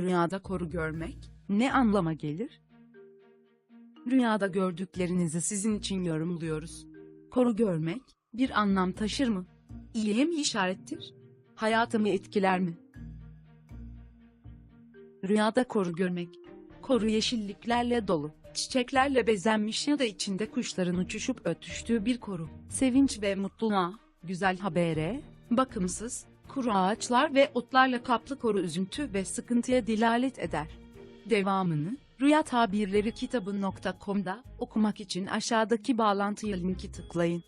Rüyada koru görmek ne anlama gelir? Rüyada gördüklerinizi sizin için yorumluyoruz. Koru görmek bir anlam taşır mı? İyiye mi işarettir? Hayatımı etkiler mi? Rüyada koru görmek. Koru yeşilliklerle dolu, çiçeklerle bezenmiş ya da içinde kuşların uçuşup ötüştüğü bir koru. Sevinç ve mutluluğa, güzel habere, bakımsız, kuru ağaçlar ve otlarla kaplı koru üzüntü ve sıkıntıya dilalet eder. Devamını, Rüya Tabirleri kitabı.com'da okumak için aşağıdaki bağlantıya linki tıklayın.